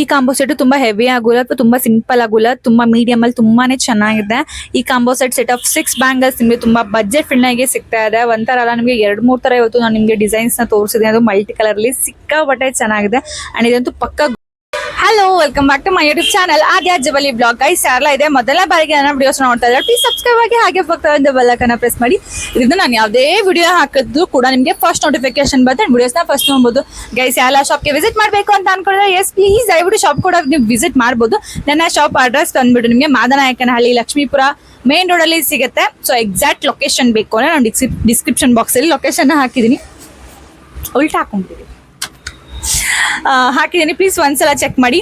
ಈ combo set ತುಂಬಾ heavy ಆಗುಲ್ಲ, ಅಥವಾ ತುಂಬಾ ಸಿಂಪಲ್ ಆಗುಲ್ಲ, ತುಂಬಾ ಮೀಡಿಯಂ ಅಲ್ಲಿ ತುಂಬಾನೇ ಚೆನ್ನಾಗಿದೆ. ಈ combo set set of six bangles ನಿಮಗೆ ತುಂಬಾ ಬಜೆಟ್ ಫ್ರೆಂಡ್ ಸಿಗ್ತಾ ಇದೆ. ಒಂಥರ ಅಲ್ಲ, ನಿಮಗೆ ಎರಡ್, ಮೂರ್ ತರ ಇವತ್ತು ನಾನು ನಿಮಗೆ ಡಿಸೈನ್ಸ್ನ ತೋರಿಸಿದೆ ಅದು ಮಲ್ಟಿ ಕಲರ್ ಅಲ್ಲಿ ಸಿಕ್ಕಾಪಟ್ಟೆ ಚೆನ್ನಾಗಿದೆ. ಅಂಡ್ ಇದಂತೂ ಪಕ್ಕ hello welcome back to my YouTube channel Aadya Javali blog guys ಯಾರಲ್ಲ ಇದೆ, ಮೊದಲ ಬಾರಿಗೆ ನನ್ನ ವಿಡಿಯೋಸ್ ನೋಡ್ತಾ ಇದ್ದಾರೆ ಪ್ಲೀಸ್ ಸಬ್ಸ್ಕ್ರೈಬ್ ಆಗಿ ಹಾಗೆ ಪಕ್ಕ ಒಂದು ಬೆಲ್ಲಕನ್ನ ಪ್ರೆಸ್ ಮಾಡಿ. ಇದರಿಂದ ನಾನು ಯಾವುದೇ ವಿಡಿಯೋ ಹಾಕಿದ್ದು ಕೂಡ ನಿಮಗೆ ಫಸ್ಟ್ ನೋಟಿಫಿಕೇಶನ್ ಬರುತ್ತೆ. ವಿಡಿಯೋಸ್ನ ಫಸ್ಟ್ ನೋಡ್ಬೋದು. ಗೈಸ್ ಯಾರ ಶಾಪ್ಗೆ ವಿಸಿಟ್ ಮಾಡಬೇಕು ಅಂತ ಅನ್ಕೊಂಡ್ರೆ ಎಸ್ ಪ್ಲೀಸ್ ದಯವಿಟ್ಟು ಶಾಪ್ ಕೂಡ ನೀವು ವಿಸಿಟ್ ಮಾಡ್ಬೋದು. ನನ್ನ ಶಾಪ್ ಅಡ್ರೆಸ್ ತಂದುಬಿಟ್ಟು ನಿಮಗೆ ಮಾದನಾಯಕನಹಳ್ಳಿ, ಲಕ್ಷ್ಮೀಪುರ ಮೇನ್ ರೋಡಲ್ಲಿ ಸಿಗುತ್ತೆ. ಸೊ ಎಕ್ಸಾಕ್ಟ್ ಲೊಕೇಶನ್ ಬೇಕು ಅಂದರೆ ನಾನು ಡಿಸ್ಕ್ರಿಪ್ಷನ್ ಬಾಕ್ಸಲ್ಲಿ ಲೊಕೇಶನ್ನ ಲೊಕೇಶನ್ ಹಾಕಿದೀನಿ ಉಲ್ಟಾ ಹಾಕೊಂಡ್ಬಿಡಿ ಹಾಕಿದ್ದೀನಿ. ಪ್ಲೀಸ್ ಒಂದ್ಸಲ ಚೆಕ್ ಮಾಡಿ.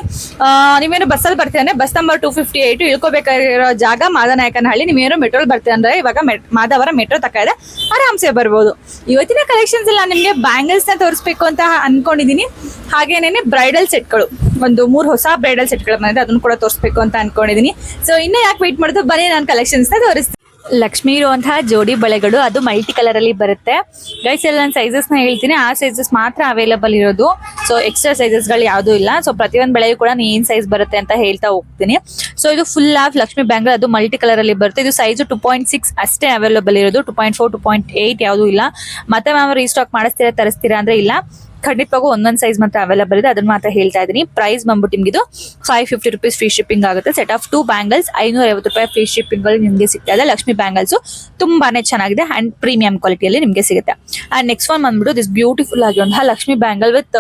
ನೀವೇನು ಬಸ್ಸಲ್ಲಿ ಬರ್ತೀರಂದ್ರೆ bus number two fifty eight ಇಳ್ಕೋಬೇಕಾಗಿರೋ ಜಾಗ ಮಾದನಾಯಕನಹಳ್ಳಿ. ನೀವೇನು ಮೆಟ್ರೋಲ್ ಬರ್ತೀರ ಅಂದ್ರೆ ಇವಾಗ ಮಾದವರ ಮೆಟ್ರೋ ತಕ್ಕ ಇದೆ. ಆರಾಮ್ಸೆ ಬರ್ಬೋದು. ಇವತ್ತಿನ ಕಲೆಕ್ಷನ್ಸ್ ಎಲ್ಲ ನಿಮಗೆ ಬ್ಯಾಂಗಲ್ಸ್ನ ತೋರಿಸ್ಬೇಕು ಅಂತ ಅನ್ಕೊಂಡಿದ್ದೀನಿ ಹಾಗೇನೇನೆ ಬ್ರೈಡಲ್ ಸೆಟ್ಗಳು ಒಂದು ಮೂರು ಹೊಸ ಬ್ರೈಡಲ್ ಸೆಟ್ಗಳು ಬಂದಿದೆ. ಅದನ್ನು ಕೂಡ ತೋರಿಸ್ಬೇಕು ಅಂತ ಅನ್ಕೊಂಡಿದ್ದೀನಿ ಸೊ ಇನ್ನೂ ಯಾಕೆ ವೆಯ್ಟ್ ಮಾಡೋದು? ಬನ್ನಿ ನಾನು ಕಲೆಕ್ಷನ್ಸ್ನ ತೋರಿಸ್ತೀನಿ. ಲಕ್ಷ್ಮಿ ಇರುವಂತಹ ಜೋಡಿ ಬಳೆಗಳು, ಅದು ಮಲ್ಟಿ ಕಲರ್ ಅಲ್ಲಿ ಬರುತ್ತೆ. ಗೈಸ್ ಎಲ್ಲ ನಾನು ಸೈಜಸ್ನ ಹೇಳ್ತೀನಿ. ಆ ಸೈಜಸ್ ಮಾತ್ರ ಅವೈಲಬಲ್ ಇರೋದು. ಸೊ ಎಕ್ಸ್ಟ್ರಾ ಸೈಜಸ್ಗಳು ಯಾವ್ದು ಇಲ್ಲ. ಸೊ ಪ್ರತಿಯೊಂದು ಬೆಳೆಯೂ ಕೂಡ ಏನ್ ಸೈಜ್ ಬರುತ್ತೆ ಅಂತ ಹೇಳ್ತಾ ಹೋಗ್ತೀನಿ. ಸೊ ಇದು ಫುಲ್ ಆಫ್ ಲಕ್ಷ್ಮಿ ಬ್ಯಾಂಗಲ್ ಅದು ಮಲ್ಟಿ ಕಲರ್ ಅಲ್ಲಿ ಬರುತ್ತೆ. ಇದು ಸೈಜ್ ಟು ಪಾಯಿಂಟ್ ಸಿಕ್ಸ್ ಅಷ್ಟೇ ಅವೈಲಬಲ್ ಇರೋದು. Two point four two point eight ಯಾವುದು ಇಲ್ಲ. ಮತ್ತೆ ಮ್ಯಾಮ್ ರೀಸ್ಟಾಕ್ ಮಾಡಿಸ್ತೀರಾ, ತರಿಸ್ತೀರಾ ಅಂದ್ರೆ ಇಲ್ಲ. ಖಂಡಿತವಾಗೂ ಒಂದೊಂದು ಸೈಜ್ ಮಾತ್ರ ಅವೈಲೇಬಲ್ ಇದೆ. ಅದನ್ನ ಮಾತ್ರ ಹೇಳ್ತಾ ಇದ್ದೀನಿ. ಪ್ರೈಸ್ ಬಂದ್ಬಿಟ್ಟು ನಿಮ್ಗೆ ಇದು five fifty rupees free shipping ಆಗುತ್ತೆ. ಸೆಟ್ ಆಫ್ ಟೂ ಬ್ಯಾಂಗಲ್ಸ್ ಐನೂರ ಐವತ್ತು ರೂಪಾಯಿ ಫ್ರೀ ಶಿಪ್ಪಿಂಗ್ ನಿಮಗೆ ಸಿಗ್ತಾ ಇದೆ. ಲಕ್ಷ್ಮಿ ಬ್ಯಾಂಗಲ್ಸ್ ತುಂಬಾನೇ ಚೆನ್ನಾಗಿದೆ ಅಂಡ್ ಪ್ರೀಮಿಯಂ ಕ್ವಾಲಿಟಿಯಲ್ಲಿ ನಿಮಗೆ ಸಿಗುತ್ತೆ. ಅಂಡ್ ನೆಕ್ಸ್ಟ್ ಒನ್ ಬಂದ್ಬಿಟ್ಟು ದಿಸ್ ಬ್ಯೂಟಿಫುಲ್ ಆಗಿರುವಂತಹ Lakshmi bangle with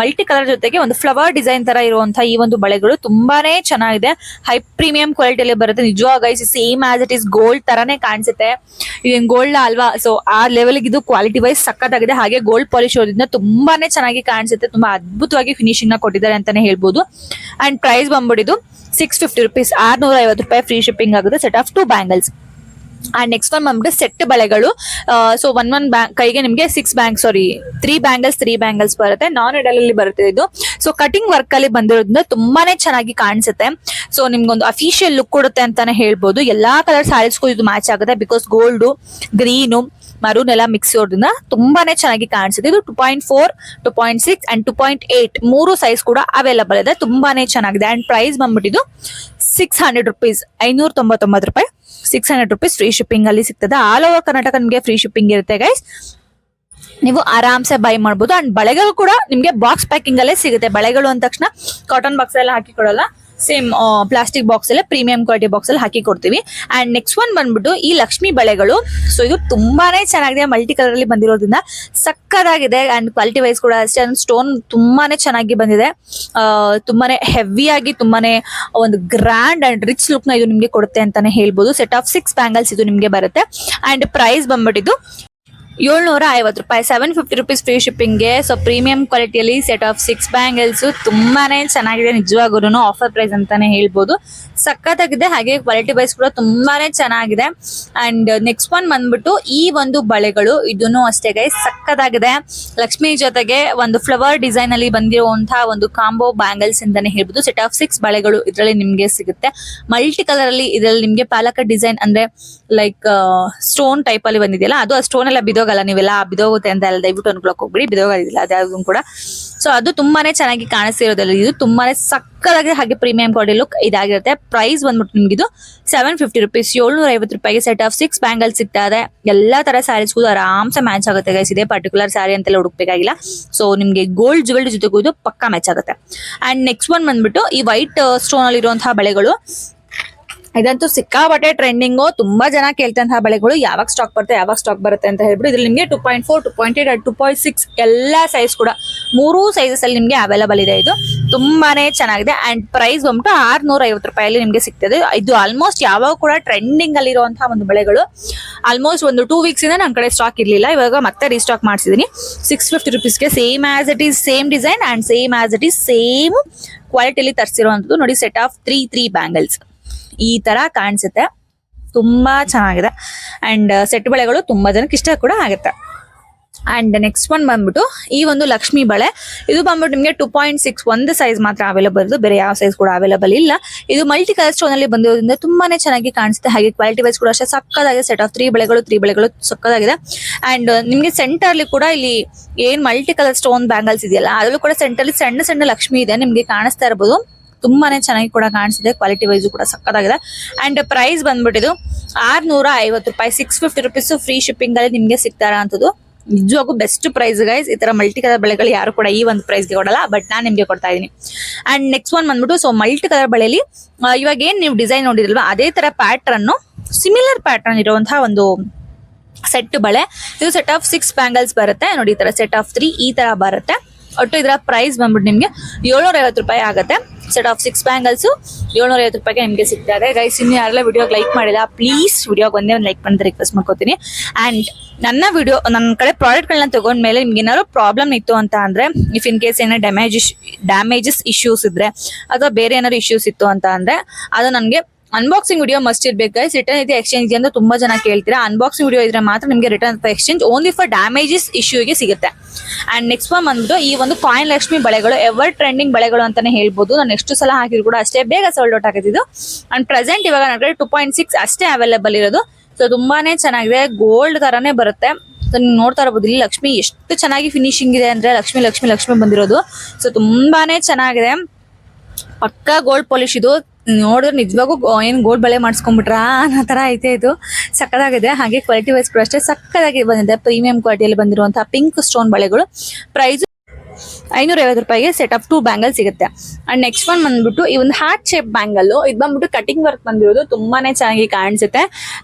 multi colour ಜೊತೆಗೆ ಒಂದು ಫ್ಲವರ್ ಡಿಸೈನ್ ತರ ಇರುವಂತಹ ಈ ಒಂದು ಬಳೆಗಳು ತುಂಬಾನೇ ಚೆನ್ನಾಗಿದೆ. ಹೈ ಪ್ರೀಮಿಯಂ ಕ್ವಾಲಿಟಿಯಲ್ಲಿ ಬರುತ್ತೆ. ನಿಜವಾಗೈಸ್ same as it is gold ತರಾನೇ ಕಾಣಿಸುತ್ತೆ. ಗೋಲ್ಡ್ ಅಲ್ವಾ? ಸೊ ಆ ಲೆವೆಲ್ ಇದು ಕ್ವಾಲಿಟಿ ವೈಸ್ ಸಕ್ಕತ್ತಾಗಿದೆ ಹಾಗೆ ಗೋಲ್ಡ್ ಪಾಲಿಶ್ ಇರೋದ್ರಿಂದ ತುಂಬಾನೇ ಚೆನ್ನಾಗಿ ಕಾಣಿಸುತ್ತೆ. ತುಂಬಾ ಅದ್ಭುತವಾಗಿ ಫಿನಿಶಿಂಗ್ನ ಕೊಟ್ಟಿದ್ದಾರೆ ಅಂತಾನೆ ಹೇಳ್ಬೋದು. ಅಂಡ್ ಪ್ರೈಸ್ ಬಂದ್ಬಿಟ್ಟಿದ್ದು ಸಿಕ್ಸ್ ಫಿಫ್ಟಿ ರುಪೀಸ್ ಆರ್ನೂರ ಐವತ್ತು ರೂಪಾಯಿ ಫ್ರೀ ಶಿಪ್ಪಿಂಗ್ ಆಗುತ್ತೆ set of two bangles and next one ಬಂದ್ಬಿಟ್ಟು ಸೆಟ್ ಬಳೆಗಳು. ಸೊ ಒನ್ ಒನ್ ಬ್ಯಾಂಕ್ ಕೈಗೆ ನಿಮಗೆ six bangle sorry three bangles three bangles ಬರುತ್ತೆ. ನಾನ್ ಎಡಲ್ ಅಲ್ಲಿ ಬರುತ್ತೆ ಇದು. ಸೊ ಕಟಿಂಗ್ ವರ್ಕ್ ಅಲ್ಲಿ ಬಂದಿರೋದ್ರಿಂದ ತುಂಬಾನೇ ಚೆನ್ನಾಗಿ ಕಾಣಿಸುತ್ತೆ. ಸೊ ನಿಮ್ಗೊಂದು ಅಫಿಷಿಯಲ್ ಲುಕ್ ಕೊಡುತ್ತೆ ಅಂತಾನೆ ಹೇಳ್ಬೋದು. ಎಲ್ಲಾ ಕಲರ್ ಸ್ಯಾರೀಸ್ಗೂ ಇದು ಮ್ಯಾಚ್ ಆಗುತ್ತೆ ಬಿಕಾಸ್ ಗೋಲ್ಡು ಗ್ರೀನು ಮರೂನ್ ಎಲ್ಲ ಮಿಕ್ಸ್ ಇರೋದ್ರಿಂದ ತುಂಬಾನೇ ಚೆನ್ನಾಗಿ ಕಾಣಿಸುತ್ತೆ. ಇದು two point four two point six and two point eight ಮೂರು ಸೈಜ್ ಕೂಡ ಅವೈಲಬಲ್ ಇದೆ. ತುಂಬಾನೇ ಚೆನ್ನಾಗಿದೆ. ಅಂಡ್ ಪ್ರೈಸ್ ಬಂದ್ಬಿಟ್ಟಿದ್ದು ಸಿಕ್ಸ್ ಹಂಡ್ರೆಡ್ ರುಪೀಸ್ ಐನೂರ ತೊಂಬತ್ತೊಂಬತ್ತು ರೂಪಾಯಿ. Six hundred rupees free shipping ಅಲ್ಲಿ ಸಿಗ್ತದೆ. ಆಲ್ ಓವರ್ ಕರ್ನಾಟಕ ನಿಮಗೆ ಫ್ರೀ ಶಿಪ್ಪಿಂಗ್ ಇರುತ್ತೆ ಗೈಸ್ ನೀವು ಆರಾಮ್ಸೆ ಬೈ ಮಾಡ್ಬೋದು. ಅಂಡ್ ಬಳೆಗಳು ಕೂಡ ನಿಮಗೆ ಬಾಕ್ಸ್ ಪ್ಯಾಕಿಂಗ್ ಅಲ್ಲೇ ಸಿಗುತ್ತೆ. ಬಳೆಗಳು ಅಂದ ತಕ್ಷಣ ಕಾಟನ್ ಬಾಕ್ಸ್ ಎಲ್ಲ ಹಾಕಿ ಕೊಡಲ್ಲ ಸೇಮ್ ಪ್ಲಾಸ್ಟಿಕ್ ಬಾಕ್ಸ್ ಅಲ್ಲೇ ಪ್ರೀಮಿಯಂ ಕ್ವಾಲಿಟಿ ಬಾಕ್ಸ್ ಅಲ್ಲಿ ಹಾಕಿ ಕೊಡ್ತೀವಿ. ಅಂಡ್ ನೆಕ್ಸ್ಟ್ ಒನ್ ಬಂದ್ಬಿಟ್ಟು ಈ ಲಕ್ಷ್ಮಿ ಬಳೆಗಳು. ಸೊ ಇದು ತುಂಬಾನೇ ಚೆನ್ನಾಗಿದೆ ಮಲ್ಟಿ ಕಲರ್ ಅಲ್ಲಿ ಬಂದಿರೋದ್ರಿಂದ. ಸಕ್ಕದಾಗಿದೆ ಅಂಡ್ ಕ್ವಾಲಿಟಿ ವೈಸ್ ಕೂಡ ಅಷ್ಟೇ. ಸ್ಟೋನ್ ತುಂಬಾನೇ ಚೆನ್ನಾಗಿ ಬಂದಿದೆ. ತುಂಬಾನೇ ಹೆವಿ ಆಗಿ, ತುಂಬಾನೇ ಒಂದು ಗ್ರ್ಯಾಂಡ್ ಅಂಡ್ ರಿಚ್ ಲುಕ್ನ ಇದು ನಿಮ್ಗೆ ಕೊಡುತ್ತೆ ಅಂತಾನೆ ಹೇಳ್ಬೋದು. ಸೆಟ್ ಆಫ್ ಸಿಕ್ಸ್ ಬ್ಯಾಂಗಲ್ಸ್ ಇದು ನಿಮ್ಗೆ ಬರುತ್ತೆ. ಅಂಡ್ ಪ್ರೈಸ್ ಬಂದ್ಬಿಟ್ಟಿದ್ದು ಏಳ್ನೂರ ಐವತ್ತು ರೂಪಾಯಿ ಸೆವೆನ್ ಫಿಫ್ಟಿ ರುಪೀಸ್ ಫ್ರೀ ಶಿಪ್ಪಿಂಗ್ಗೆ ಸೊ ಪ್ರೀಮಿಯಂ ಕ್ವಾಲಿಟಿಯಲ್ಲಿ ಸೆಟ್ ಆಫ್ ಸಿಕ್ಸ್ ಬ್ಯಾಂಗಲ್ಸ್ ತುಂಬಾನೇ ಚೆನ್ನಾಗಿದೆ. ನಿಜವಾಗೂ ಆಫರ್ ಪ್ರೈಸ್ ಅಂತಾನೆ ಹೇಳ್ಬೋದು. ಸಖತ್ತಾಗಿದೆ. ಹಾಗೆ ಕ್ವಾಲಿಟಿ ವೈಸ್ ಕೂಡ ತುಂಬಾನೇ ಚೆನ್ನಾಗಿದೆ. ಅಂಡ್ ನೆಕ್ಸ್ಟ್ ಒನ್ ಬಂದ್ಬಿಟ್ಟು ಈ ಒಂದು ಬಳೆಗಳು ಇದನ್ನು ಅಷ್ಟೇ ಗೈ ಸಖತ್ತಾಗಿದೆ. ಲಕ್ಷ್ಮಿ ಜೊತೆಗೆ ಒಂದು ಫ್ಲವರ್ ಡಿಸೈನ್ ಅಲ್ಲಿ ಬಂದಿರುವಂತಹ ಒಂದು ಕಾಂಬೋ ಬ್ಯಾಂಗಲ್ಸ್ ಅಂತಾನೆ ಹೇಳ್ಬೋದು. ಸೆಟ್ ಆಫ್ ಸಿಕ್ಸ್ ಬಳೆಗಳು ಇದರಲ್ಲಿ ನಿಮ್ಗೆ ಸಿಗುತ್ತೆ. ಮಲ್ಟಿ ಕಲರ್ ಅಲ್ಲಿ ಇದರಲ್ಲಿ ನಿಮ್ಗೆ ಪಾಲಕ ಡಿಸೈನ್ ಅಂದ್ರೆ ಲೈಕ್ ಸ್ಟೋನ್ ಟೈಪ್ ಅಲ್ಲಿ ಬಂದಿದೆಯಲ್ಲ, ಅದು ಆ ಸ್ಟೋನ್ ಎಲ್ಲ ಬಿದೋಗಲ್ಲ ನೀವೆಲ್ಲ. ಬಿದೋಗುತ್ತೆ ಅಂತ ಎಲ್ಲ ದಯವಿಟ್ಟು ಅನ್ಕೊಳಕ್ ಹೋಗ್ಬಿಡಿ. ಬಿದೋಗೋದಿಲ್ಲ ಅದ್ಯಾವ್ದು ಕೂಡ. ಸೊ ಅದು ತುಂಬಾನೇ ಚೆನ್ನಾಗಿ ಕಾಣಿಸ್ತಿರೋದಿಲ್ಲ ಇದು ತುಂಬಾನೇ ಸಕ್ಕದಾಗಿ ಹಾಗೆ ಪ್ರೀಮಿಯಂ ಕ್ವಾಲಿಟಿ ಲುಕ್ ಇದಾಗಿರುತ್ತೆ. ಪ್ರೈಸ್ ಬಂದ್ಬಿಟ್ಟು ನಿಮ್ಗೆ ಇದು ಸೆವೆನ್ ಫಿಫ್ಟಿ ರುಪೀಸ್ ಏಳ್ನೂರ ಐವತ್ತು ರೂಪಾಯಿಗೆ ಸೆಟ್ ಆಫ್ ಸಿಕ್ಸ್ ಬ್ಯಾಂಗಲ್ ಸಿಗ್ತಾ ಇದೆ. ಎಲ್ಲ ತರ ಸ್ಯಾರೀಸ್ಗೂ ಆರಾಮ್ಸೆ ಮ್ಯಾಚ್ ಆಗುತ್ತೆ ಗೈಸ್ ಇದೇ ಪರ್ಟಿಕ್ಯುಲರ್ ಸ್ಯಾರಿ ಅಂತೆಲ್ಲ ಹುಡುಕ್ಬೇಕಾಗಿಲ್ಲ. ಸೊ ನಿಮ್ಗೆ ಗೋಲ್ಡ್ ಜುವೆಲ್ ಜೊತೆಗೂ ಇದು ಪಕ್ಕಾ ಮ್ಯಾಚ್ ಆಗುತ್ತೆ. ಅಂಡ್ ನೆಕ್ಸ್ಟ್ ಒನ್ ಬಂದ್ಬಿಟ್ಟು ಈ ವೈಟ್ ಸ್ಟೋನ್ ಅಲ್ಲಿ ಇರುವಂತಹ ಬಳೆಗಳು. ಇದಂತೂ ಸಿಕ್ಕಾಬಟ್ಟೆ ಟ್ರೆಂಡಿಂಗು ತುಂಬಾ ಜನ ಕೇಳ್ತಂತಹ ಬಳೆಗಳು ಯಾವಾಗ ಸ್ಟಾಕ್ ಬರುತ್ತೆ, ಯಾವಾಗ ಸ್ಟಾಕ್ ಬರುತ್ತೆ ಅಂತ ಹೇಳ್ಬಿಟ್ಟು ಇದ್ರಲ್ಲಿ ನಿಮಗೆ two point four two point eight two point six ಎಲ್ಲಾ ಸೈಜ್ ಕೂಡ ಮೂರೂ ಸೈಜಸ್ ಅಲ್ಲಿ ನಿಮಗೆ ಅವೈಲಬಲ್ ಇದೆ ಇದು. ತುಂಬಾನೇ ಚೆನ್ನಾಗಿದೆ. ಅಂಡ್ ಪ್ರೈಸ್ ಬಂದ್ಬಿಟ್ಟು ಆರ್ನೂರ ಐವತ್ತು ರೂಪಾಯಲ್ಲಿ ನಿಮಗೆ ಸಿಗ್ತದೆ. ಇದು ಆಲ್ಮೋಸ್ಟ್ ಯಾವಾಗ ಕೂಡ ಟ್ರೆಂಡಿಂಗ್ ಅಲ್ಲಿ ಇರುವಂತಹ ಒಂದು ಬೆಳೆಗಳು. ಆಲ್ಮೋಸ್ಟ್ ಒಂದು ಟೂ ವೀಕ್ಸ್ ಇಂದ ನನ್ನ ಕಡೆ ಸ್ಟಾಕ್ ಇರಲಿಲ್ಲ. ಇವಾಗ ಮತ್ತೆ ರೀಸ್ಟಾಕ್ ಮಾಡಿಸಿದೀನಿ. Six fifty ರುಪೀಸ್ಗೆ same as it is same design and same as it is same ಕ್ವಾಲಿಟಿಯಲ್ಲಿ ತರಿಸಿರುವಂಥದ್ದು. ನೋಡಿ set of three three bangles ಈ ತರ ಕಾಣಿಸುತ್ತೆ. ತುಂಬಾ ಚೆನ್ನಾಗಿದೆ. ಅಂಡ್ ಸೆಟ್ ಬಳೆಗಳು ತುಂಬಾ ಜನಕ್ಕೆ ಇಷ್ಟ ಕೂಡ ಆಗುತ್ತೆ. ಅಂಡ್ ನೆಕ್ಸ್ಟ್ ಒನ್ ಬಂದ್ಬಿಟ್ಟು ಈ ಒಂದು ಲಕ್ಷ್ಮಿ ಬಳೆ. ಇದು ಬಂದ್ಬಿಟ್ಟು ನಿಮಗೆ ಟೂ ಪಾಯಿಂಟ್ ಸಿಕ್ಸ್ ಒಂದು ಸೈಜ್ ಮಾತ್ರ ಅವೈಲಬಲ್ ಇರೋದು. ಬೇರೆ ಯಾವ ಸೈಜ್ ಕೂಡ ಅವೈಲೇಬಲ್ ಇಲ್ಲ. ಇದು ಮಲ್ಟಿ ಕಲರ್ ಸ್ಟೋನ್ ಅಲ್ಲಿ ಬಂದಿರೋದ್ರಿಂದ ತುಂಬಾನೇ ಚೆನ್ನಾಗಿ ಕಾಣಿಸುತ್ತೆ. ಹಾಗೆ ಕ್ವಾಲಿಟಿ ವೈಸ್ ಕೂಡ ಅಷ್ಟೇ ಸಕ್ಕದಾಗಿದೆ. ಸೆಟ್ ಆಫ್ ತ್ರೀ ಬಳೆಗಳು ತ್ರೀ ಬಳೆಗಳು ಸಕ್ಕದಾಗಿದೆ. ಅಂಡ್ ನಿಮಗೆ ಸೆಂಟರ್ ಅಲ್ಲಿ ಕೂಡ ಇಲ್ಲಿ ಏನ್ ಮಲ್ಟಿ ಕಲರ್ ಸ್ಟೋನ್ ಬ್ಯಾಂಗಲ್ಸ್ ಇದೆಯಲ್ಲ, ಅದರಲ್ಲೂ ಕೂಡ ಸೆಂಟರ್ ಅಲ್ಲಿ ಸಣ್ಣ ಸಣ್ಣ ಲಕ್ಷ್ಮಿ ಇದೆ. ನಿಮಗೆ ಕಾಣಿಸ್ತಾ ಇರ್ಬೋದು. ತುಂಬಾನೇ ಚೆನ್ನಾಗಿ ಕೂಡ ಕಾಣಿಸಿದೆ. ಕ್ವಾಲಿಟಿ ವೈಸ್ ಕೂಡ ಸಕ್ಕತ್ತಾಗಿದೆ. ಅಂಡ್ ಪ್ರೈಸ್ ಬಂದ್ಬಿಟ್ಟಿದ್ದು ಆರ್ನೂರ ಐವತ್ತು ರೂಪಾಯಿ six fifty rupees free shipping ಅಲ್ಲಿ ನಿಮಗೆ ಸಿಗ್ತಾರ ಅಂತದ್ದು ನಿಜವಾಗೂ ಬೆಸ್ಟ್ ಪ್ರೈಸ್ ಗೈಸ್ ಈ ತರ ಮಲ್ಟಿ ಕಲರ್ ಬಳೆಗಳು ಯಾರು ಕೂಡ ಈ ಒಂದು ಪ್ರೈಸ್ಗೆ ಕೊಡಲ್ಲ ಬಟ್ ನಾನು ನಿಮ್ಗೆ ಕೊಡ್ತಾ ಇದ್ದೀನಿ. ಅಂಡ್ ನೆಕ್ಸ್ಟ್ ಒನ್ ಬಂದ್ಬಿಟ್ಟು ಸೊ ಮಲ್ಟಿ ಕಲರ್ ಬಳೆಯಲ್ಲಿ ಇವಾಗ ಏನ್ ನೀವು ಡಿಸೈನ್ ನೋಡಿದ್ರಲ್ವಾ, ಅದೇ ತರ ಪ್ಯಾಟ್ರನ್ ಸಿಮಿಲರ್ ಪ್ಯಾಟ್ರನ್ ಇರುವಂತಹ ಒಂದು ಸೆಟ್ ಬಳೆ. ಇದು ಸೆಟ್ ಆಫ್ ಸಿಕ್ಸ್ ಬ್ಯಾಂಗಲ್ಸ್ ಬರುತ್ತೆ. ನೋಡಿ ಈ ತರ ಸೆಟ್ ಆಫ್ ತ್ರೀ ಈ ತರ ಬರುತ್ತೆ. ಒಟ್ಟು ಇದರ ಪ್ರೈಸ್ ಬಂದ್ಬಿಟ್ಟು ನಿಮಗೆ ಏಳ್ನೂರ ಐವತ್ತು ರೂಪಾಯಿ ಆಗುತ್ತೆ. ಸೆಟ್ ಆಫ್ ಸಿಕ್ಸ್ ಬ್ಯಾಂಗಲ್ಸು ಏಳ್ನೂರ ಐವತ್ತು ರೂಪಾಯಿಗೆ ನಿಮಗೆ ಸಿಗ್ತಾರೆ ಗೈಸ್ ಇನ್ನು ಯಾರೆಲ್ಲ ವಿಡಿಯೋಗೆ ಲೈಕ್ ಮಾಡಿಲ್ಲ ಪ್ಲೀಸ್ ವಿಡಿಯೋಗೆ ಒಂದೇ ಒಂದು ಲೈಕ್ ಮಾಡಿದ್ರೆ ರಿಕ್ವೆಸ್ಟ್ ಮಾಡ್ಕೋತೀನಿ. ಆ್ಯಂಡ್ ನನ್ನ ವಿಡಿಯೋ ನನ್ನ ಕಡೆ ಪ್ರಾಡಕ್ಟ್ಗಳನ್ನ ತಗೊಂಡ್ಮೇಲೆ ನಿಮ್ಗೆ ಏನಾದ್ರು ಪ್ರಾಬ್ಲಮ್ ಇತ್ತು ಅಂತ ಅಂದರೆ ಇಫ್ ಇನ್ ಕೇಸ್ ಏನೋ ಡ್ಯಾಮೇಜ್ ಡ್ಯಾಮೇಜಸ್ ಇಶ್ಯೂಸ್ ಇದ್ದರೆ ಅಥವಾ ಬೇರೆ ಏನಾದ್ರು ಇಶ್ಯೂಸ್ ಇತ್ತು ಅಂತ ಅಂದರೆ, ಅದು ನನಗೆ ಅನ್ಬಾಕ್ಸಿಂಗ್ ವಿಡಿಯೋ ಮಸ್ಟ್ ಇರ್ಬೇಕು ಗೈಸ್ ರಿಟರ್ನ್ ಇದೆ ಎಕ್ಸ್ಚೇಂಜ್ ಅಂತ ತುಂಬಾ ಜನ ಕೇಳ್ತೀರಾ. ಅನ್ಬಾಕ್ಸಿಂಗ್ ವಿಡಿಯೋ ಇದ್ರೆ ಮಾತ್ರ ನಿಮಗೆ ರಿಟರ್ನ್ ಅಥವಾ ಎಕ್ಸ್ಚೇಂಜ್ ಓನ್ಲಿ ಫಾರ್ ಡ್ಯಾಮೇಜಸ್ ಇಶ್ಯೂಗೆ ಸಿಗುತ್ತೆ. ಅಂಡ್ ನೆಕ್ಸ್ಟ್ ಒನ್ ಬಂದ್ಬಿಟ್ಟು ಈ ಒಂದು ಕಾಯಿನ್ ಲಕ್ಷ್ಮಿ ಬಳೆಗಳು ಎವರ್ ಟ್ರೆಂಡಿಂಗ್ ಬಳೆಗಳು ಅಂತಾನೆ ಹೇಳ್ಬೋದು. ನಾನು ಎಷ್ಟು ಸಲ ಹಾಕಿದ್ರು ಕೂಡ ಅಷ್ಟೇ, ಬೇಗ ಸೋಲ್ಡ್ ಔಟ್ ಆಗಿದ್ದು ಅಂಡ್ ಪ್ರೆಸೆಂಟ್ ಇವಾಗ ನನ್ನ ಟೂ ಪಾಯಿಂಟ್ ಸಿಕ್ಸ್ ಅಷ್ಟೇ ಅವೈಲೇಬಲ್ ಇರೋದು. ಸೊ ತುಂಬಾನೇ ಚೆನ್ನಾಗಿದೆ. ಗೋಲ್ಡ್ ತರಾನೇ ಬರುತ್ತೆ. ಸೊ ನೀವು ನೋಡ್ತಾ ಇರ್ಬೋದು, ಇಲ್ಲಿ ಲಕ್ಷ್ಮಿ ಎಷ್ಟು ಚೆನ್ನಾಗಿ ಫಿನಿಶಿಂಗ್ ಇದೆ ಅಂದ್ರೆ ಲಕ್ಷ್ಮಿ ಲಕ್ಷ್ಮಿ ಲಕ್ಷ್ಮಿ ಬಂದಿರೋದು. ಸೊ ತುಂಬಾನೇ ಚೆನ್ನಾಗಿದೆ. ಪಕ್ಕ ಗೋಲ್ಡ್ ಪಾಲಿಶ್ ಇದು. ನೋಡಿದ್ರೆ ನಿಜವಾಗೂ ಏನು ಗೋಲ್ಡ್ ಬಳೆ ಮಾಡಿಸ್ಕೊಂಡ್ಬಿಟ್ರಾ ಅನ್ನೋ ತರ ಐತೆ ಇದು. ಸಕ್ಕದಾಗಿದೆ. ಹಾಗೆ ಕ್ವಾಲಿಟಿ ವೈಸ್ ಕೂಡ ಅಷ್ಟೇ ಸಕ್ಕದಾಗಿ ಬಂದಿದೆ. ಪ್ರೀಮಿಯಂ ಕ್ವಾಲಿಟಿಯಲ್ಲಿ ಬಂದಿರುವಂತಹ ಪಿಂಕ್ ಸ್ಟೋನ್ ಬಳೆಗಳು. ಪ್ರೈಸ್ ಐನೂರ ಐವತ್ತು ರೂಪಾಯಿಗೆ ಸೆಟ್ ಆಫ್ ಟೂ ಬ್ಯಾಂಗಲ್ ಸಿಗುತ್ತೆ. ಅಂಡ್ ನೆಕ್ಸ್ಟ್ ಒನ್ ಬಂದ್ಬಿಟ್ಟು ಈ ಒಂದು ಹಾರ್ಟ್ ಶೇಪ್ ಬ್ಯಾಂಗಲ್ ಇದು ಬಂದ್ಬಿಟ್ಟು ಕಟಿಂಗ್ ವರ್ಕ್ ಬಂದಿರೋದು ತುಂಬಾನೇ ಚೆನ್ನಾಗಿ ಕಾಣಿಸುತ್ತೆ.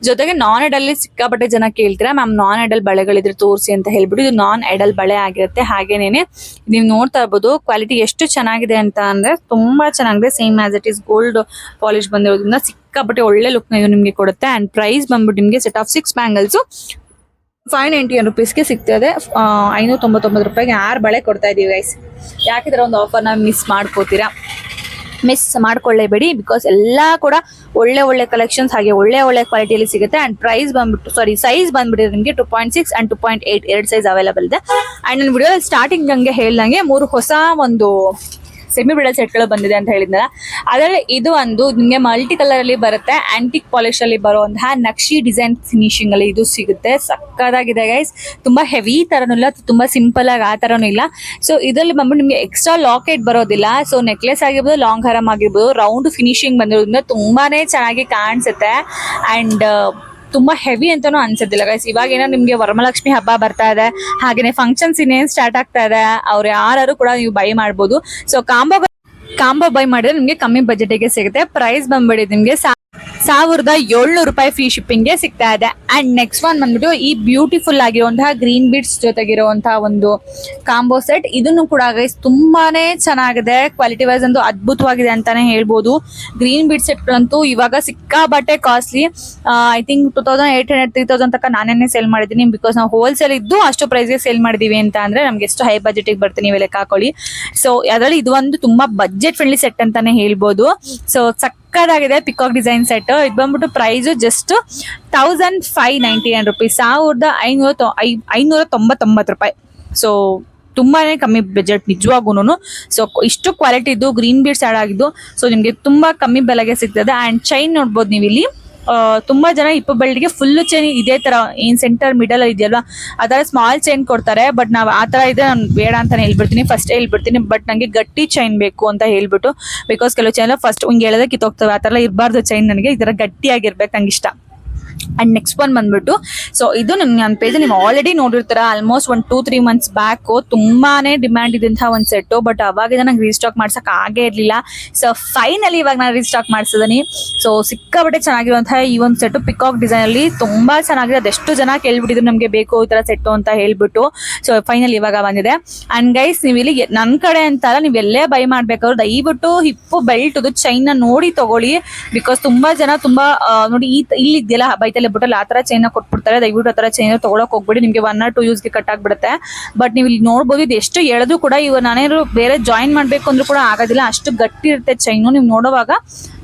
ಜೊತೆಗೆ ನಾನ್ ಎಡಲ್ ಸಿಕ್ಕಾಪಟ್ಟೆ ಜನ ಕೇಳ್ತೀರಾ, ಮ್ಯಾಮ್ ನಾನ್ ಎಡಲ್ ಬಳೆಗಳಿದ್ರೆ ತೋರಿಸಿ ಅಂತ ಹೇಳ್ಬಿಟ್ಟು ಇದು ನಾನ್ ಎಡಲ್ ಬಳೆ ಆಗಿರುತ್ತೆ. ಹಾಗೇನೇನೆ, ನೀವು ನೋಡ್ತಾ ಇರ್ಬೋದು ಕ್ವಾಲಿಟಿ ಎಷ್ಟು ಚೆನ್ನಾಗಿದೆ ಅಂತ ಅಂದ್ರೆ ತುಂಬಾ ಚೆನ್ನಾಗಿದೆ. Same as it is gold polish ಬಂದಿರೋದ್ರಿಂದ ಸಿಕ್ಕಾಪಟ್ಟೆ ಒಳ್ಳೆ ಲುಕ್ ಇದು ನಿಮಗೆ ಕೊಡುತ್ತೆ. ಅಂಡ್ ಪ್ರೈಸ್ ಬಂದ್ಬಿಟ್ಟು ನಿಮಗೆ set of six bangles five ninety ರುಪೀಸ್ಗೆ ಸಿಗ್ತದೆ. ಐನೂರ ತೊಂಬತ್ತೊಂಬತ್ತು ರೂಪಾಯಿಗೆ ಆರು ಬಳೆ ಕೊಡ್ತಾ ಇದೀವಿ ಗೈಸ್ ಯಾಕಿದ್ರೆ ಒಂದು ಆಫರ್ನ ಮಿಸ್ ಮಾಡ್ಕೋತೀರಾ? ಮಿಸ್ ಮಾಡ್ಕೊಳ್ಳೇಬೇಡಿ ಬಿಕಾಸ್ ಎಲ್ಲ ಕೂಡ ಒಳ್ಳೆ ಒಳ್ಳೆ ಕಲೆಕ್ಷನ್ಸ್ ಹಾಗೆ ಒಳ್ಳೆ ಒಳ್ಳೆ ಕ್ವಾಲಿಟಿಯಲ್ಲಿ ಸಿಗುತ್ತೆ. ಅಂಡ್ ಪ್ರೈಸ್ ಬಂದ್ಬಿಟ್ಟು ಸಾರಿ ಸೈಜ್ ಬಂದ್ಬಿಟ್ಟಿದೆ ನಿಮಗೆ two point six and two point eight ಎರಡು ಸೈಜ್ ಅವೈಲೇಬಲ್ ಇದೆ. ಅಂಡ್ ನನ್ನ ವಿಡಿಯೋ ಸ್ಟಾರ್ಟಿಂಗ್ ಹಂಗೆ ಹೇಳ್ದಂಗೆ ಮೂರು ಹೊಸ ಒಂದು ಸೆಮಿ ಬ್ರಿಡಲ್ ಸೆಟ್ಗಳು ಬಂದಿದೆ ಅಂತ ಹೇಳಿದ್ನಲ್ಲ, ಅದರಲ್ಲಿ ಇದು ಒಂದು ನಿಮಗೆ ಮಲ್ಟಿ ಕಲರಲ್ಲಿ ಬರುತ್ತೆ ಆಂಟಿಕ್ ಪಾಲಿಶ್ ಅಲ್ಲಿ ಬರುವಂತಹ ನಕ್ಷಿ ಡಿಸೈನ್ ಫಿನಿಶಿಂಗ್ ಅಲ್ಲಿ ಇದು ಸಿಗುತ್ತೆ. ಸಕ್ಕದಾಗಿದೆ ಗೈಸ್ ತುಂಬ ಹೆವಿ ಥರನೂ ಇಲ್ಲ, ತುಂಬ ಸಿಂಪಲ್ ಆಗಿ ಆ ಥರನೂ ಇಲ್ಲ. ಸೊ ಇದರಲ್ಲಿ ಬಂದ್ಬಿಟ್ಟು ನಿಮಗೆ ಎಕ್ಸ್ಟ್ರಾ ಲಾಕೆಟ್ ಬರೋದಿಲ್ಲ. ಸೊ ನೆಕ್ಲೆಸ್ ಆಗಿರ್ಬೋದು ಲಾಂಗ್ ಹರಮ್ ಆಗಿರ್ಬೋದು ರೌಂಡ್ ಫಿನಿಶಿಂಗ್ ಬಂದಿರೋದ್ರಿಂದ ತುಂಬಾನೇ ಚೆನ್ನಾಗಿ ಕಾಣಿಸುತ್ತೆ. ಅಂಡ್ ತುಂಬಾ ಹೆವಿ ಅಂತಾನೂ ಅನ್ಸೋದಿಲ್ಲ ಗೈಸ್ ಇವಾಗ ಏನೋ ನಿಮ್ಗೆ ವರಮಲಕ್ಷ್ಮಿ ಹಬ್ಬ ಬರ್ತಾ ಇದೆ, ಹಾಗೇನೆ ಫಂಕ್ಷನ್ಸ್ ಇನ್ನೇನು ಸ್ಟಾರ್ಟ್ ಆಗ್ತಾ ಇದೆ, ಅವ್ರು ಯಾರು ಕೂಡ ನೀವು ಬೈ ಮಾಡ್ಬೋದು. ಸೊ ಕಾಂಬೋ ಕಾಂಬೋ ಬೈ ಮಾಡಿದ್ರೆ ನಿಮ್ಗೆ ಕಮ್ಮಿ ಬಜೆಟಿಗೆ ಸಿಗುತ್ತೆ. ಪ್ರೈಸ್ ಬಂದ್ಬಿಡಿ ನಿಮ್ಗೆ. ಸಾವಿರದ ಏಳ್ನೂರು ರೂಪಾಯಿ ಫ್ರೀ ಶಿಪ್ಪಿಂಗ್ಗೆ ಸಿಗ್ತಾ ಇದೆ. ಅಂಡ್ ನೆಕ್ಸ್ಟ್ ಒನ್ ಬಂದ್ಬಿಟ್ಟು ಈ ಬ್ಯೂಟಿಫುಲ್ ಆಗಿರುವಂತಹ ಗ್ರೀನ್ ಬೀಡ್ಸ್ ಜೊತೆಗಿರುವಂತಹ ಒಂದು ಕಾಂಬೋ ಸೆಟ್ ಇದನ್ನು ಕೂಡ ಗೈಸ್ ತುಂಬಾನೇ ಚೆನ್ನಾಗಿದೆ. ಕ್ವಾಲಿಟಿ ವೈಸ್ ಅಂತೂ ಅದ್ಭುತವಾಗಿದೆ ಅಂತಾನೆ ಹೇಳ್ಬೋದು. ಗ್ರೀನ್ ಬೀಡ್ ಸೆಟ್ಗಳಂತೂ ಇವಾಗ ಸಿಕ್ಕಾಬಟ್ಟೆ costly I think two thousand eight hundred three thousand ತನಕ ನಾನೇ ಸೇಲ್ ಮಾಡಿದ್ದೀನಿ. ಬಿಕಾಸ್ ನಾವು ಹೋಲ್ಸೇಲ್ ಇದ್ದು ಅಷ್ಟು ಪ್ರೈಸ್ಗೆ ಸೇಲ್ ಮಾಡಿದೀವಿ ಅಂತ ಅಂದ್ರೆ ನಮ್ಗೆ ಎಷ್ಟು ಹೈ ಬಜೆಟಿಗೆ ಬರ್ತೀನಿ ನೀವು ಲೆಕ್ಕ ಹಾಕೊಳ್ಳಿ. ಸೊ ಅದರಲ್ಲಿ ಇದು ಒಂದು ತುಂಬಾ ಬಜೆಟ್ ಫ್ರೆಂಡ್ಲಿ ಸೆಟ್ ಅಂತಾನೆ ಹೇಳ್ಬೋದು. ಸೊ ಸಕ್ಕದಾಗಿದೆ ಪಿಕಾಕ್ ಡಿಸೈನ್ ಸೆಟ್ ಇದು ಬಂದ್ಬಿಟ್ಟು price just thousand five ninety nine rupees ಸಾವಿರದ ಐನೂರ ಐನೂರ ತೊಂಬತ್ತೊಂಬತ್ತು ರೂಪಾಯಿ. ಸೊ ತುಂಬಾನೇ ಕಮ್ಮಿ ಬಜೆಟ್ ನಿಜವಾಗೂ ಸೊ ಇಷ್ಟು ಕ್ವಾಲಿಟಿ ಇದ್ದು ಗ್ರೀನ್ ಬೀಡ್ ಸ್ಯಾಡ್ ಆಗಿದ್ದು ಸೊ ನಿಮಗೆ ತುಂಬಾ ಕಮ್ಮಿ ಬೆಲೆಗೆ ಸಿಗ್ತದೆ. ಅಂಡ್ ಚೈನ್ ನೋಡ್ಬೋದು ನೀವು ಇಲ್ಲಿ ತುಂಬಾ ಜನ ಇಪ್ಪ ಬೆಲ್ಟ್ಗೆ ಫುಲ್ ಚೈನ್ ಇದೇ ತರ ಏನ್ ಸೆಂಟರ್ ಮಿಡಲ್ ಇದೆಯಲ್ವಾ? ತರ ಸ್ಮಾಲ್ ಚೈನ್ ಕೊಡ್ತಾರೆ ಬಟ್ ನಾವ್ ಆ ತರ ಇದೆ ನಾನು ಬೇಡ ಅಂತಾನೆ ಹೇಳ್ಬಿಡ್ತೀನಿ ಫಸ್ಟ್ ಹೇಳ್ಬಿಡ್ತೀನಿ ಬಟ್ ನಂಗೆ ಗಟ್ಟಿ ಚೈನ್ ಬೇಕು ಅಂತ ಹೇಳ್ಬಿಟ್ಟು ಬಿಕಾಸ್ ಕೆಲವು ಚೈನ್ ಫಸ್ಟ್ ಹಿಂಗೆ ಹೇಳಿದ್ರೆ ಕಿತ್ತೋಗ್ತವೆ, ಆ ತರ ಇರಬಾರ್ದು ಚೈನ್ ನನಗೆ, ಈ ತರ ಗಟ್ಟಿಯಾಗಿರ್ಬೇಕು ನಂಗೆ ಇಷ್ಟ ಅಂಡ್ ನೆಕ್ಸ್ಟ್ ಒನ್ ಬಂದ್ಬಿಟ್ಟು ಸೊ ಇದು ನಿಮ್ ನನ್ನ ಪೇಜ್ ನೀವು ಆಲ್ರೆಡಿ ನೋಡಿರ್ತೀರ ಆಲ್ಮೋಸ್ಟ್ ಒಂದು ಟೂ ತ್ರೀ ಮಂತ್ಸ್ ಬ್ಯಾಕ್ ತುಂಬಾನೇ ಡಿಮ್ಯಾಂಡ್ ಇದ್ದಂತಹ ಒಂದು ಸೆಟ್ಟು ಬಟ್ ಅವಾಗ ನಂಗೆ ರೀಸ್ಟಾಕ್ ಮಾಡ್ಸಕ್ ಆಗೇ ಇರಲಿಲ್ಲ. ಸೊ ಫೈನಲಿ ಇವಾಗ ನಾನು ರೀಸ್ಟಾಕ್ ಮಾಡ್ಸಿದ್ದೀನಿ. ಸೊ ಸಿಕ್ಕಾಬಿಟ್ಟೆ ಚೆನ್ನಾಗಿರುವಂತಹ ಈ ಒಂದು ಸೆಟ್ಟು ಪಿಕಾಕ್ ಡಿಸೈನ್ ಅಲ್ಲಿ ತುಂಬಾ ಚೆನ್ನಾಗಿದೆ. ಅದೆಷ್ಟು ಜನ ಕೇಳ್ಬಿಟ್ಟಿದ್ರು ನಮಗೆ ಬೇಕು ಈ ತರ ಸೆಟ್ಟು ಅಂತ ಹೇಳ್ಬಿಟ್ಟು. ಸೊ ಫೈನಲ್ ಇವಾಗ ಬಂದಿದೆ. ಅಂಡ್ ಗೈಸ್ ನೀವು ಇಲ್ಲಿ ನನ್ನ ನನ್ ಕಡೆ ಅಂತಲ್ಲ ನೀವು ಎಲ್ಲೇ ಬೈ ಮಾಡ್ಬೇಕಾದ್ರು ದಯವಿಟ್ಟು ಹಿಪ್ಪು ಬೆಲ್ಟ್ ಚೈನ್ ನೋಡಿ ತಗೊಳ್ಳಿ. ಬಿಕಾಸ್ ತುಂಬಾ ಜನ ತುಂಬಾ ನೋಡಿ ಈ ಇಲ್ಲಿ ಇದೆಯಲ್ಲ ಬೈತಲೆ ಬಿಟ್ಟಲ್ಲಿ ಆ ತರ ಚೈನ್ ಕೊಟ್ಬಿಡ್ತಾರೆ. ದಯವಿಟ್ಟು ಆ ತರ ಚೈನ್ ತಗೊಳಕ್ ಹೋಗ್ಬಿಡಿ. ನಿಮಗೆ ಒನ್ ಆರ್ ಟೂ ಯೂಸ್ಗೆ ಕಟ್ ಆಗ್ಬಿಡುತ್ತೆ. ಬಟ್ ನೀವು ಇಲ್ಲಿ ನೋಡ್ಬೋದು ಇದು ಎಷ್ಟು ಎಳೆದು ಕೂಡ ಇವ ನಾನೇನು ಬೇರೆ ಜಾಯಿನ್ ಮಾಡ್ಬೇಕು ಅಂದ್ರೂ ಕೂಡ ಆಗೋದಿಲ್ಲ. ಅಷ್ಟು ಗಟ್ಟಿ ಇರುತ್ತೆ ಚೈನು ನೀವು ನೋಡೋವಾಗ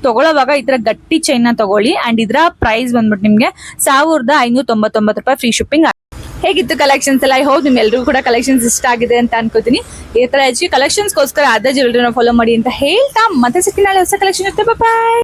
ತಗೊಳ್ಳೋವಾಗ ಈ ಗಟ್ಟಿ ಚೈನ್ ತಗೊಳ್ಳಿ. ಅಂಡ್ ಇದ್ರ ಪ್ರೈಸ್ ಬಂದ್ಬಿಟ್ಟು ನಿಮ್ಗೆ ಸಾವಿರದ ಐನೂರ ತೊಂಬತ್ತೊಂಬತ್ತು ರೂಪಾಯಿ ಫ್ರೀ ಶಿಪ್ಪಿಂಗ್ ಹೇಗಿತ್ತು ಕಲೆಕ್ಷನ್ಸ್ ಎಲ್ಲ? ಐ ಹೋಪ್ ನಿಮ್ ಕೂಡ ಕಲೆಕ್ಷನ್ಸ್ ಇಷ್ಟ ಆಗಿದೆ ಅಂತ ಅನ್ಕೋತೀನಿ. ಈ ತರ ಹೆಚ್ಚಿ ಕಲೆಕ್ಷನ್ಸ್ಗೋಸ್ಕರ ಅದೇ ಜ್ಯುವೆಲ್ರಿನ ಫಾಲೋ ಮಾಡಿ ಅಂತ ಹೇಳ್ತಾ ಮತ್ತೆ ಸಿಕ್ಕಿನ ಹೊಸ ಕಲೆಕ್ಷನ್ ಇರುತ್ತೆ ಬಾಯ್